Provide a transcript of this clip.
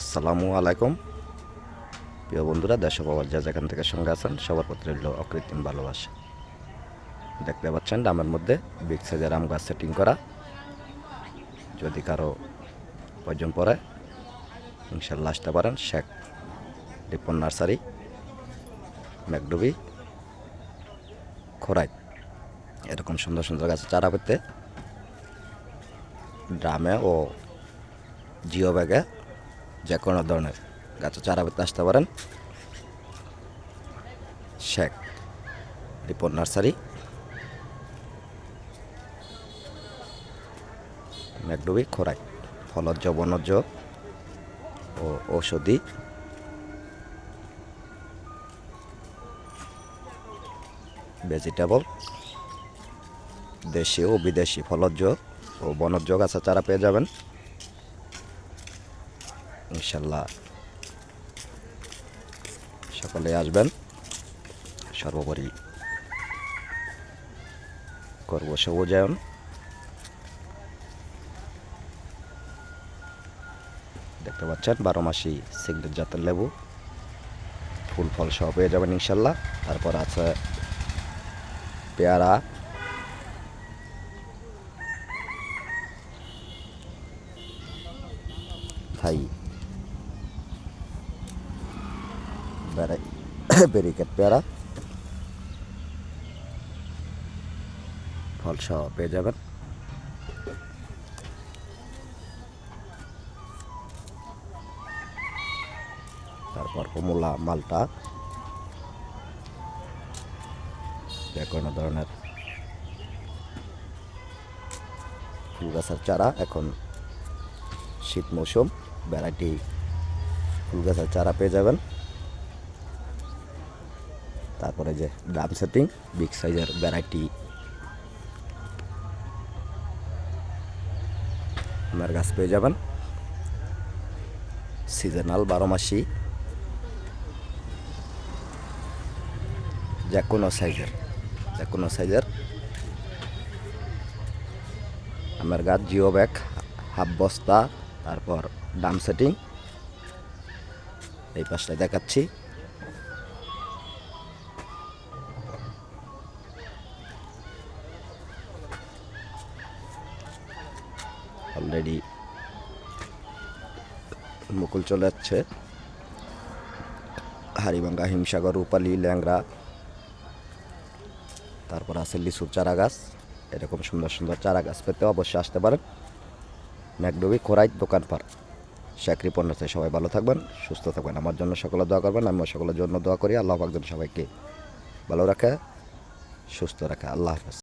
আসসালামু আলাইকুম। প্রিয় বন্ধুরা, দেশ বাবার যা যেখান থেকে সঙ্গে আছেন, সবার প্রতি রইল অকৃত্রিম ভালোবাসা। দেখতে পাচ্ছেন ডামের মধ্যে বিগ সাইজের আম গাছ সেটিং করা। যদি কারও প্রয়োজন পড়ে, ইনশাল্লাহ আসতে পারেন শেখ রিপন নার্সারি, ম্যাকডুবি খোরাই এরকম সুন্দর সুন্দর গাছের চারা পেতে ড্রামে ও জিও ব্যাগে যে কোনো ধরনের গাছের চারা পেতে আসতে পারেন। শেখ রিপন নার্সারি। ম্যাকডুবি, খোরাই ফলজ্জ বনজ্জ ও ঔষধি। ভেজিটেবল, দেশি ও বিদেশি ফলজ্জ ও বনজ্জ গাছের চারা পেয়ে যাবেন। ইনশাল্লাহ। সকলে আসবেন। সর্বোপরি করব সবুজায়ন দেখতে পাচ্ছেন, বারো মাসি সিগনেট জাতের লেবু। ফুল ফল সহ পেয়ে যাবেন ইনশাল্লাহ। তারপর আছে পেয়ারা। থাই বেড়াই, ব্যারিকেড পেয়ারা। ফল সহ পেয়ে যাবেন। তারপর কমলা মালটা। যে কোনো ধরনের ফুল গাছের চারা এখন শীত মৌসুম, ভ্যারাইটি ফুল গাছের চারা পেয়ে যাবেন। তারপরে যে ড্রাম সেটিং বিগ সাইজের ভ্যারাইটি আমের গাছ পেয়ে যাবেন সিজনাল বারো মাসি। যে কোনো সাইজের যে কোনো সাইজের আমার গাছ জিও ব্যাগ হাফ বস্তা, তারপর ডাম সেটিং এই পাশটা দেখাচ্ছি। অলরেডি মুকুল চলে যাচ্ছে। হারিভাঙ্গা হিমসাগর, রূপালি ল্যাংরা তারপর আছে লিচুর চারা গাছ এরকম সুন্দর সুন্দর চারা গাছ পেতে অবশ্যই আসতে পারেন। ম্যাকডবি খোরাইট দোকান পার। চাকরি পণ্যতে সবাই ভালো থাকবেন, সুস্থ থাকবেন। আমার জন্য সকলে দোয়া করবেন, আমিও সকলের জন্য দোয়া করি। আল্লাহ পাকজন সবাইকে ভালো রাখে, সুস্থ রাখে। আল্লাহ হাফেজ।